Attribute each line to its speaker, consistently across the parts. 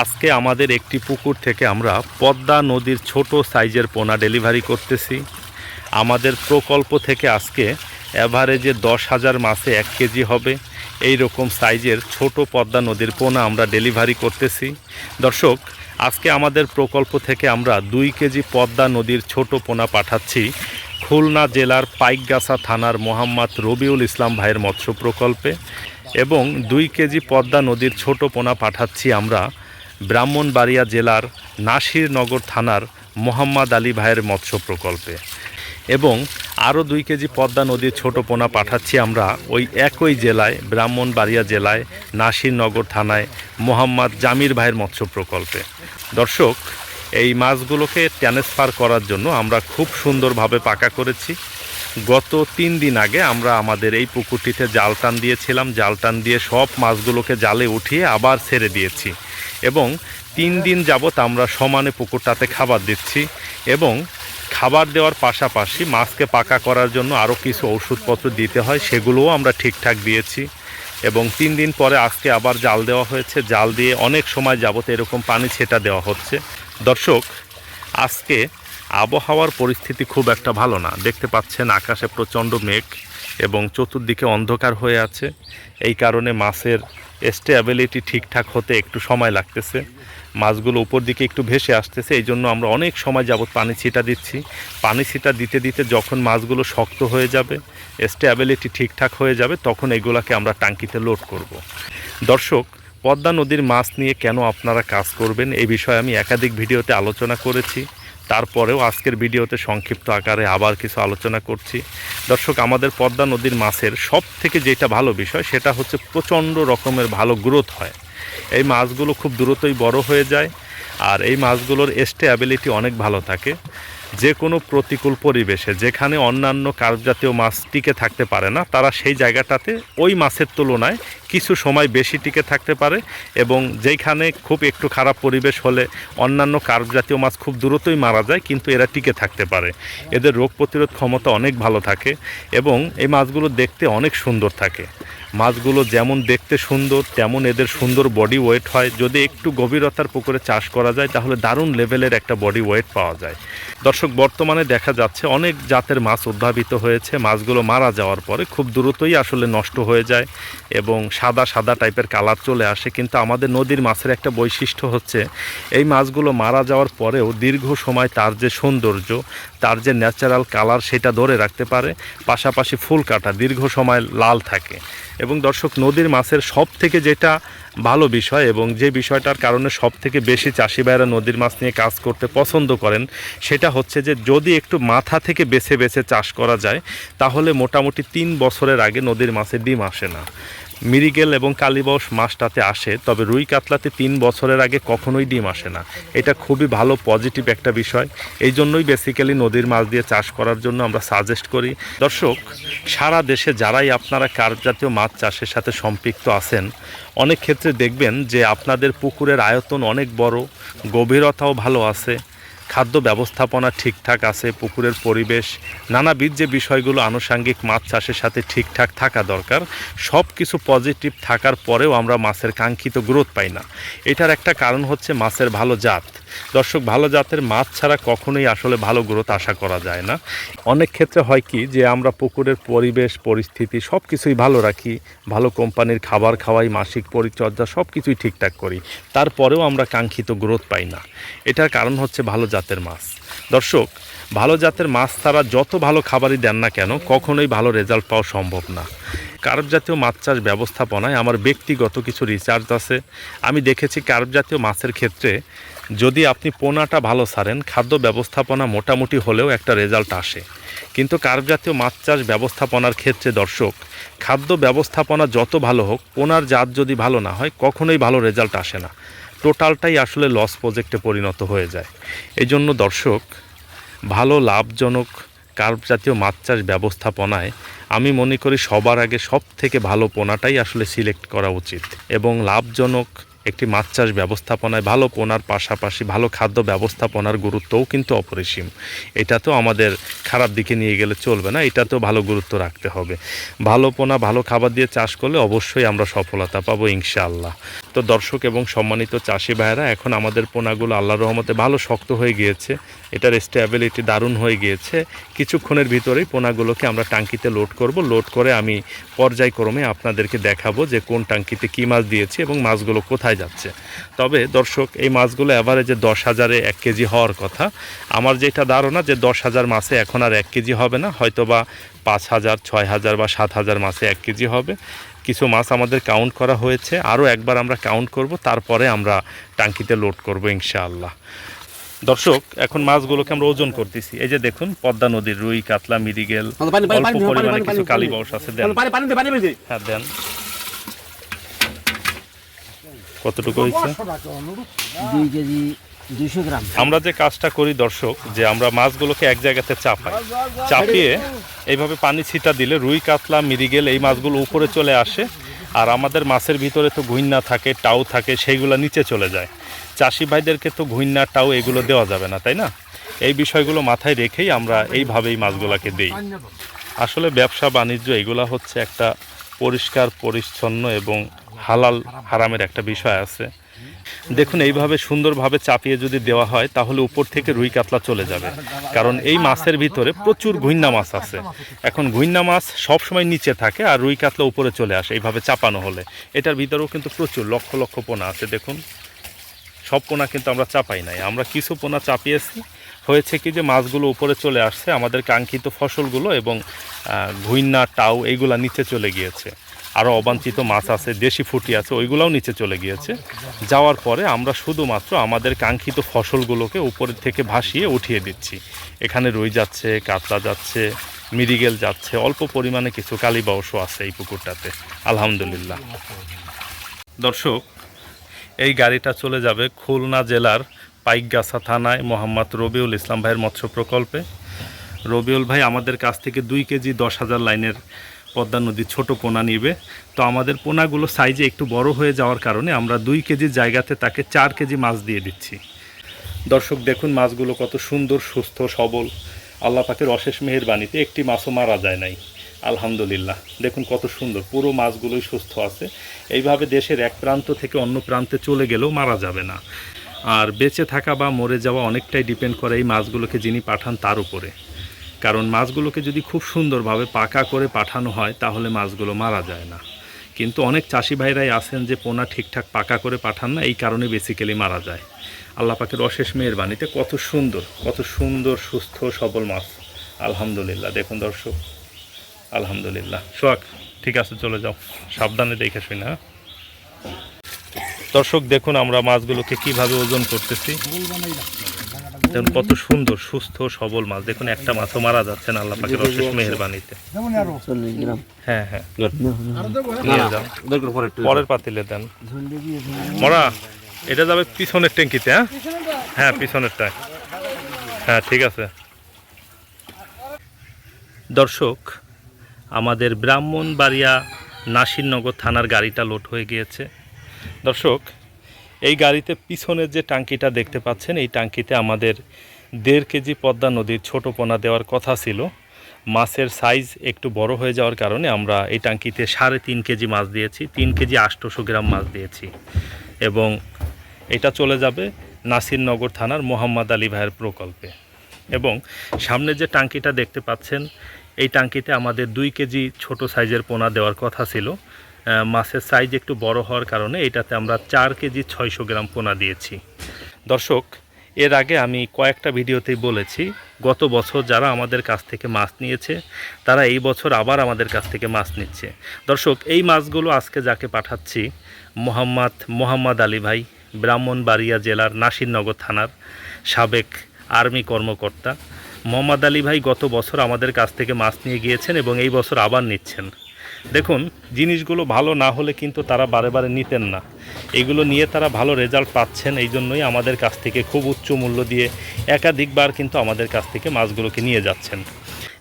Speaker 1: আজকে আমাদের একটি পুকুর থেকে আমরা পদ্মা নদীর ছোট সাইজের পোনা ডেলিভারি করতেছি। আমাদের প্রকল্প থেকে আজকে অ্যাভারেজে দশ হাজার মাসে এক কেজি হবে। এই রকম সাইজের ছোট পদ্মা নদীর পোনা আমরা ডেলিভারি করতেছি। দর্শক, আজকে আমাদের প্রকল্প থেকে আমরা দুই কেজি পদ্মা নদীর ছোট পোনা পাঠাচ্ছি খুলনা জেলার পাইকগাছা থানার মোহাম্মদ রবিউল ইসলাম ভাইয়ের মৎস্য প্রকল্পে এবং দুই কেজি পদ্মা নদীর ছোট পোনা পাঠাচ্ছি আমরা ব্রাহ্মণবাড়িয়া জেলার নাসিরনগর থানার মোহাম্মদ আলী ভাইয়ের মৎস্য প্রকল্পে। এবং আরও দুই কেজি পদ্মা নদীর ছোট পোনা পাঠাচ্ছি আমরা ওই একই জেলায়, ব্রাহ্মণবাড়িয়া জেলায়, নাসিরনগর থানায় মোহাম্মদ জামির ভাইয়ের মৎস্য প্রকল্পে। দর্শক, এই মাছগুলোকে ট্রান্সফার করার জন্য আমরা খুব সুন্দরভাবে পাকা করেছি। গত তিন দিন আগে আমরা আমাদের এই পুকুরটিতে জাল টান দিয়েছিলাম। জাল টান দিয়ে সব মাছগুলোকে জালে উঠিয়ে আবার ছেড়ে দিয়েছি। এবং তিন দিন যাবত আমরা সমানে পুকুরটাতে খাবার দিচ্ছি এবং খাবার দেওয়ার পাশাপাশি মাছকে পাকা করার জন্য আরও কিছু ওষুধপত্র দিতে হয়, সেগুলোও আমরা ঠিকঠাক দিয়েছি। এবং তিন দিন পরে আজকে আবার জাল দেওয়া হয়েছে। জাল দিয়ে অনেক সময় যাবত এরকম পানি ছেটা দেওয়া হচ্ছে। দর্শক, আজকে আবহাওয়ার পরিস্থিতি খুব একটা ভালো না। দেখতে পাচ্ছেন আকাশে প্রচণ্ড মেঘ। এবং চতুর্দিকে অন্ধকার হয়ে আছে। এই কারণে মাছের স্টেবিলিটি ঠিকঠাক হতে একটু সময় লাগতেছে। মাছগুলো উপর দিকে একটু ভেসে আসতেছে, এই জন্য আমরা অনেক সময় যাবত পানি ছিটা দিচ্ছি। পানি ছিটা দিতে দিতে যখন মাছগুলো শক্ত হয়ে যাবে স্টেবিলিটি ঠিকঠাক হয়ে যাবে, তখন এগুলাকে আমরা টাঙ্কিতে লোড করব। দর্শক, পদ্মা নদীর মাছ নিয়ে কেন আপনারা কাজ করবেন এই বিষয়ে আমি একাধিক ভিডিওতে আলোচনা করেছি। তারপরেও আজকের ভিডিওতে সংক্ষিপ্ত আকারে আবার কিছু আলোচনা করছি। দর্শক, আমাদের পদ্মা নদীর মাছের সব থেকে যেটা ভালো বিষয়, সেটা হচ্ছে প্রচণ্ড রকমের ভালো গ্রোথ হয়। এই মাছগুলো খুব দ্রুতই বড় হয়ে যায় আর এই মাছগুলোর স্টেবিলিটি অনেক ভালো থাকে। যে কোনো প্রতিকূল পরিবেশে, যেখানে অন্যান্য কার্প জাতীয় মাছ টিকে থাকতে পারে না, তারা সেই জায়গাটাতে ওই মাছের তুলনায় কিছু সময় বেশি টিকে থাকতে পারে এবং যেখানে খুব একটু খারাপ পরিবেশ হলে অন্যান্য কার্প জাতীয় মাছ খুব দ্রুতই মারা যায়, কিন্তু এরা টিকে থাকতে পারে। এদের রোগ প্রতিরোধ ক্ষমতা অনেক ভালো থাকে এবং এই মাছগুলো দেখতে অনেক সুন্দর থাকে। মাছগুলো যেমন দেখতে সুন্দর, তেমন এদের সুন্দর বডি ওয়েট হয়। যদি একটু গভীরতার পুকুরে চাষ করা যায়, তাহলে দারুণ লেভেলের একটা বডি ওয়েট পাওয়া যায়। দর্শক, বর্তমানে দেখা যাচ্ছে অনেক জাতের মাছ উদ্ভাবিত হয়েছে। মাছগুলো মারা যাওয়ার পরে খুব দ্রুতই আসলে নষ্ট হয়ে যায় এবং সাদা সাদা টাইপের কালার চলে আসে, কিন্তু আমাদের নদীর মাছের একটা বৈশিষ্ট্য হচ্ছে, এই মাছগুলো মারা যাওয়ার পরেও দীর্ঘ সময় তার যে সৌন্দর্য, তার যে ন্যাচারাল কালার সেটা ধরে রাখতে পারে, পাশাপাশি ফুল কাটা দীর্ঘ সময় লাল থাকে। এবং দর্শক, নদীর মাছের সব থেকে যেটা ভালো বিষয় এবং যে বিষয়টার কারণে সব থেকে বেশি চাষি ভাইয়েরা নদীর মাছ নিয়ে কাজ করতে পছন্দ করেন, সেটা হচ্ছে যে যদি একটু মাথা থেকে বেছে বেছে চাষ করা যায়, তাহলে মোটামুটি তিন বছরের আগে নদীর মাছের ডিম আসে না। মিরিগেল এবং কালীবস মাছটাতে আসে, তবে রুই কাতলাতে তিন বছরের আগে কখনোই ডিম আসে না। এটা খুবই ভালো পজিটিভ একটা বিষয়। এই জন্যই বেসিক্যালি নদীর মাছ দিয়ে চাষ করার জন্য আমরা সাজেস্ট করি। দর্শক, সারা দেশে যারাই আপনারা কার্প জাতীয় মাছ চাষের সাথে সম্পৃক্ত আছেন, অনেক ক্ষেত্রে দেখবেন যে আপনাদের পুকুরের আয়তন অনেক বড়, গভীরতাও ভালো আছে। খাদ্য ব্যবস্থাপনা ঠিকঠাক আছে, পুকুরের পরিবেশ, নানাবিধ যে বিষয়গুলো আনুষাঙ্গিক মাছ চাষের সাথে ঠিকঠাক থাকা দরকার সব কিছু পজিটিভ থাকার পরেও আমরা মাছের কাঙ্ক্ষিত গ্রোথ পাই না। এটার একটা কারণ হচ্ছে মাছের ভালো জাত। দর্শক, ভালো জাতের মাছ ছাড়া কখনোই আসলে ভালো গ্রোথ আশা করা যায় না। অনেক ক্ষেত্রে হয় কি যে, আমরা পুকুরের পরিবেশ, পরিস্থিতি সব কিছুই ভালো রাখি, ভালো কোম্পানির খাবার খাওয়াই, মাসিক পরিচর্যা সব কিছুই ঠিকঠাক করি। তারপরেও আমরা কাঙ্ক্ষিত গ্রোথ পাই না। এটার কারণ হচ্ছে ভালো জাতের মাছ। দর্শক, ভালো জাতের মাছ ছাড়া যত ভালো খাবারই দেন না কেন, কখনোই ভালো রেজাল্ট পাওয়া সম্ভব না। কার্প জাতীয় মাছ চাষ ব্যবস্থাপনায় আমার ব্যক্তিগত কিছু রিসার্চ আছে। আমি দেখেছি কার্প জাতীয় মাছের ক্ষেত্রে যদি আপনি পোনাটা ভালো সারেন, খাদ্য ব্যবস্থাপনা মোটামুটি হলেও একটা রেজাল্ট আসে। কিন্তু কার্প জাতীয় মাছ চাষ ব্যবস্থাপনার ক্ষেত্রে দর্শক, খাদ্য ব্যবস্থাপনা যত ভালো হোক, পোনার জাত যদি ভালো না হয়, কখনোই ভালো রেজাল্ট আসে না। টোটালটাই আসলে লস প্রজেক্টে পরিণত হয়ে যায়। এই জন্য দর্শক, ভালো লাভজনক কার্প জাতীয় মাছ চাষ ব্যবস্থাপনায় আমি মনে করি সবার আগে সব থেকে ভালো পোনাটাই আসলে সিলেক্ট করা উচিত এবং লাভজনক একটি মাছ চাষ ব্যবস্থাপনায় ভালো পোনার পাশাপাশি ভালো খাদ্য ব্যবস্থাপনার গুরুত্বও কিন্তু অপরিসীম। এটা তো আমাদের খারাপ দিকে নিয়ে গেলে চলবে না, এটা তো ভালো গুরুত্ব রাখতে হবে। ভালো পোনা, ভালো খাবার দিয়ে চাষ করলে অবশ্যই আমরা সফলতা পাবো ইনশাআল্লাহ। তো দর্শক এবং সম্মানিত চাষি ভাইয়েরা, এখন আমাদের পোনাগুলো আল্লাহ রহমতে ভালো শক্ত হয়ে গিয়েছে। এটার স্টেবিলিটি দারুণ হয়ে গিয়েছে। কিছুক্ষণের ভিতরেই পোনাগুলোকে আমরা টাঙ্কিতে লোড করব। লোড করে আমি পর্যায়ক্রমে আপনাদেরকে দেখাবো যে কোন টাঙ্কিতে কী মাছ দিয়েছি এবং মাছগুলো কোথায় যাচ্ছে। তবে দর্শক, এই মাছগুলো অ্যাভারেজে দশ হাজারে এক কেজি হওয়ার কথা। আমার যেটা ধারণা যে দশ হাজার মাছে এখন আর এক কেজি হবে না হয়তো বা পাঁচ হাজার, ছয় হাজার বা সাত হাজার মাছে এক কেজি হবে। কিছু মাছ আমাদের কাউন্ট করা হয়েছে। আরও একবার আমরা কাউন্ট করব তারপরে আমরা টাঙ্কিতে লোড করব ইনশাআল্লাহ। দর্শক এখন মাছগুলোকে আমরা ওজন করতেছি। এই যে দেখুন পদ্মা নদীর রুই কাতলা মিরিগেল
Speaker 2: পানি,
Speaker 1: অল্প পরিমাণে কিছু কালীবাউস আছে। দেন। হ্যাঁ দেন। কতটুকু হয়েছে?
Speaker 2: দুই কেজি
Speaker 1: আমরা যে কাজটা করি দর্শক, যে আমরা মাছগুলোকে এক জায়গাতে চাপাই। চাপিয়ে এইভাবে পানি ছিটা দিলে রুই, কাতলা মিরিগেল এই মাছগুলো উপরে চলে আসে। আর আমাদের মাছের ভিতরে তো ঘুইন্না থাকে টাউ থাকে, সেইগুলো নিচে চলে যায়। চাষি ভাইদেরকে তো ঘুইন্না টাউ এগুলো দেওয়া যাবে না, তাই না? এই বিষয়গুলো মাথায় রেখেই আমরা এইভাবেই মাছগুলোকে দিই। আসলে ব্যবসা, বাণিজ্য এগুলা হচ্ছে একটা পরিষ্কার, পরিচ্ছন্ন এবং হালাল, হারামের একটা বিষয় আছে। দেখুন, এইভাবে সুন্দরভাবে চাপিয়ে যদি দেওয়া হয়, তাহলে উপর থেকে রুই কাতলা চলে যাবে। কারণ এই মাছের ভিতরে প্রচুর ঘুইন্না মাছ আছে। এখন ঘুইন্না মাছ সবসময় নিচে থাকে আর রুই কাতলা উপরে চলে আসে, এইভাবে চাপানো হলে। এটার ভিতরেও কিন্তু প্রচুর, লক্ষ লক্ষ পোনা আছে। দেখুন, সব পোনা কিন্তু আমরা চাপাই নাই। আমরা কিছু পোনা চাপিয়েছি। হয়েছে কি যে, মাছগুলো উপরে চলে আসছে। আমাদের কাঙ্ক্ষিত ফসলগুলো এবং ঘুইন্না, টাউ, এইগুলা নিচে চলে গিয়েছে। আরও অবাঞ্ছিত মাছ আছে, দেশি ফুটি আছে, ওইগুলোও নিচে চলে গিয়েছে। যাওয়ার পরে আমরা শুধুমাত্র আমাদের কাঙ্ক্ষিত ফসলগুলোকে উপরের থেকে ভাসিয়ে উঠিয়ে দিচ্ছি। এখানে রুই যাচ্ছে, কাতলা যাচ্ছে মিরিগেল যাচ্ছে, অল্প পরিমাণে কিছু কালীবাউসও আছে এই পুকুরটাতে। আলহামদুলিল্লাহ। দর্শক, এই গাড়িটা চলে যাবে খুলনা জেলার পাইকগাছা থানায় মোহাম্মদ রবিউল ইসলাম ভাইয়ের মৎস্য প্রকল্পে। রবিউল ভাই, আমাদের কাছ থেকে দুই কেজি দশ হাজার লাইনের পদ্মা নদীর ছোট পোনা নিবে। তো আমাদের পোনাগুলো সাইজে একটু বড় হয়ে যাওয়ার কারণে আমরা দুই কেজি জায়গাতে তাকে চার কেজি মাছ দিয়ে দিচ্ছি। দর্শক, দেখুন মাছগুলো কত সুন্দর, সুস্থ, সবল। আল্লাহ পাকের অশেষ মেহেরবানিতে একটি মাছও মারা যায় নাই। আলহামদুলিল্লাহ। দেখুন কত সুন্দর, পুরো মাছগুলোই সুস্থ আছে। এইভাবে দেশের এক প্রান্ত থেকে অন্য প্রান্তে চলে গেলেও মারা যাবে না। আর বেঁচে থাকা বা মরে যাওয়া অনেকটাই ডিপেন্ড করে এই মাছগুলোকে যিনি পাঠান তার উপরে। কারণ মাছগুলোকে যদি খুব সুন্দরভাবে পাকা করে পাঠানো হয়, তাহলে মাছগুলো মারা যায় না। কিন্তু অনেক চাষি ভাইরাই আছেন যে পোনা ঠিকঠাক পাকা করে পাঠান না, এই কারণে বেসিক্যালি মারা যায়। আল্লাহ পাকের অশেষ মেহেরবানিতে কত সুন্দর কত সুন্দর, সুস্থ, সবল মাছ। আলহামদুলিল্লাহ। দেখুন দর্শক, আলহামদুলিল্লাহ। সোয়াক ঠিক আছে, চলে যাও। সাবধানে দেখে শুনে হ্যাঁ? দর্শক, দেখুন আমরা মাছগুলোকে কীভাবে ওজন করতেছি। দেখুন কত সুন্দর, সুস্থ, সবল মাছ। দেখুন, একটা মাছও মারা যাচ্ছে আল্লাহ পাকের অশেষ মেহেরবানিতে। হ্যাঁ হ্যাঁ। পরের পাতিলে দেন। মরা, এটা যাবে পিছনের ট্যাঙ্কিতে হ্যাঁ? হ্যাঁ পিছনেরটা হ্যাঁ ঠিক আছে। দর্শক, আমাদের ব্রাহ্মণবাড়িয়া নাসিরনগর থানার গাড়িটা লোড হয়ে গিয়েছে। দর্শক এই গাড়িতে পিছনের যে টাঙ্কিটা দেখতে পাচ্ছেন, এই টাঙ্কিতে আমাদের দেড় কেজি পদ্মা নদীর ছোট পোনা দেওয়ার কথা ছিল। মাছের সাইজ একটু বড় হয়ে যাওয়ার কারণে আমরা এই টাঙ্কিতে সাড়ে তিন কেজি মাছ দিয়েছি, তিন কেজি আটশোশো গ্রাম মাছ দিয়েছি। এবং এটা চলে যাবে নাসিরনগর থানার মোহাম্মদ আলী ভাইয়ের প্রকল্পে। এবং সামনে যে টাঙ্কিটা দেখতে পাচ্ছেন, এই টাঙ্কিতে আমাদের দুই কেজি ছোট সাইজের পোনা দেওয়ার কথা ছিল। মাছের সাইজ একটু বড় হওয়ার কারণে এটাতে আমরা চার কেজি ছয়শো গ্রাম পোনা দিয়েছি। দর্শক, এর আগে আমি কয়েকটা ভিডিওতেই বলেছি, গত বছর যারা আমাদের কাছ থেকে মাছ নিয়েছে, তারা এই বছর আবার আমাদের কাছ থেকে মাছ নিচ্ছে। দর্শক, এই মাছগুলো আজকে যাকে পাঠাচ্ছি, মোহাম্মদ মোহাম্মদ আলী ভাই, ব্রাহ্মণবাড়িয়া জেলার নাসিরনগর থানার সাবেক আর্মি কর্মকর্তা। মোহাম্মদ আলী ভাই গত বছর আমাদের কাছ থেকে মাছ নিয়ে গিয়েছেন এবং এই বছর আবার নিচ্ছেন। দেখুন, জিনিসগুলো ভালো না হলে কিন্তু তারা বারে বারে নিতেন না। এগুলো নিয়ে তারা ভালো রেজাল্ট পাচ্ছেন, এই জন্যই আমাদের কাছ থেকে খুব উচ্চ মূল্য দিয়ে একাধিকবার কিন্তু আমাদের কাছ থেকে মাছগুলোকে নিয়ে যাচ্ছেন।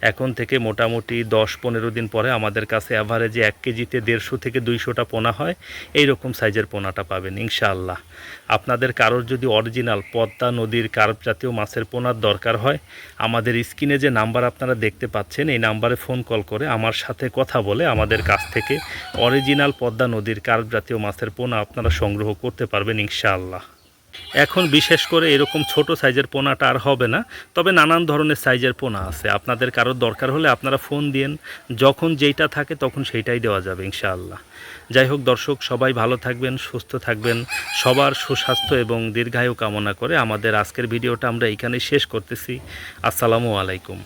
Speaker 1: এখন থেকে মোটামুটি দশ পনেরো দিন পরে আমাদের কাছে অ্যাভারেজে এক কেজিতে দেড়শো থেকে দুইশোটা পোনা হয়। এই রকম সাইজের পোনাটা পাবেন, ইনশাআল্লাহ। আপনাদের কারোর যদি অরিজিনাল পদ্মা নদীর কার্প জাতীয় মাছের পোনার দরকার হয়, আমাদের স্ক্রিনে যে নাম্বার আপনারা দেখতে পাচ্ছেন, এই নাম্বারে ফোন কল করে আমার সাথে কথা বলে আমাদের কাছ থেকে অরিজিনাল পদ্মা নদীর কার্প জাতীয় মাছের পোনা আপনারা সংগ্রহ করতে পারবেন, ইনশাআল্লাহ। এখন বিশেষ করে এরকম ছোট সাইজের পোনাটা আর হবে না, তবে নানান ধরনের সাইজের পোনা আছে। আপনাদের কারোর দরকার হলে আপনারা ফোন দিন যখন যেইটা থাকে তখন সেইটাই দেওয়া যাবে ইনশাআল্লাহ। যাই হোক দর্শক, সবাই ভালো থাকবেন, সুস্থ থাকবেন, সবার সুস্বাস্থ্য এবং দীর্ঘায়ু কামনা করে আমাদের আজকের ভিডিওটা আমরা এইখানেই শেষ করতেছি। আসসালামু আলাইকুম।